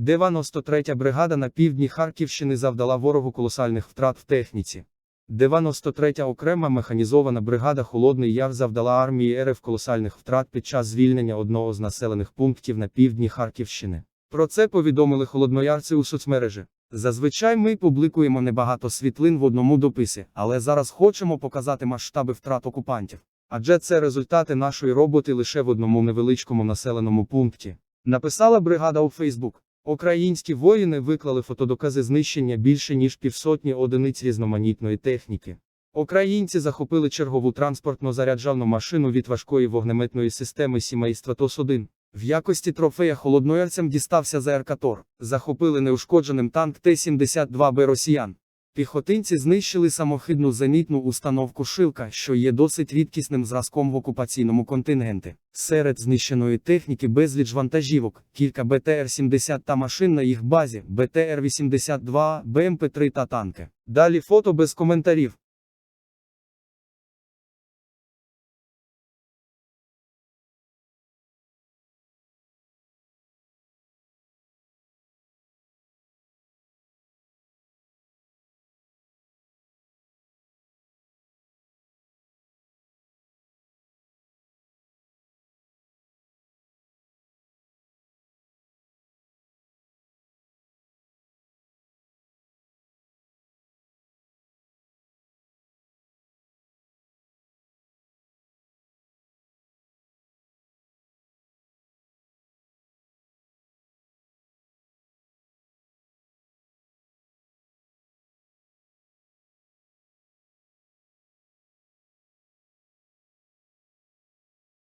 93-я бригада на півдні Харківщини завдала ворогу колосальних втрат в техніці. 93-я окрема механізована бригада Холодний Яр завдала армії РФ колосальних втрат під час звільнення одного з населених пунктів на півдні Харківщини. Про це повідомили холодноярці у соцмережі. Зазвичай ми публікуємо небагато світлин в одному дописі, але зараз хочемо показати масштаби втрат окупантів. Адже це результати нашої роботи лише в одному невеличкому населеному пункті. Написала бригада у Фейсбук. Українські воїни виклали фотодокази знищення більше ніж півсотні одиниць різноманітної техніки. Українці захопили чергову транспортно-заряджавну машину від важкої вогнеметної системи сімейства ТОС-1. В якості трофея холодноярцям дістався ЗРК «Тор». Захопили неушкодженим танк Т-72Б росіян. Піхотинці знищили самохідну зенітну установку Шилка, що є досить рідкісним зразком в окупаційному контингенті. Серед знищеної техніки безліч вантажівок, кілька БТР-70 та машин на їх базі, БТР-82, БМП-3 та танки. Далі фото без коментарів.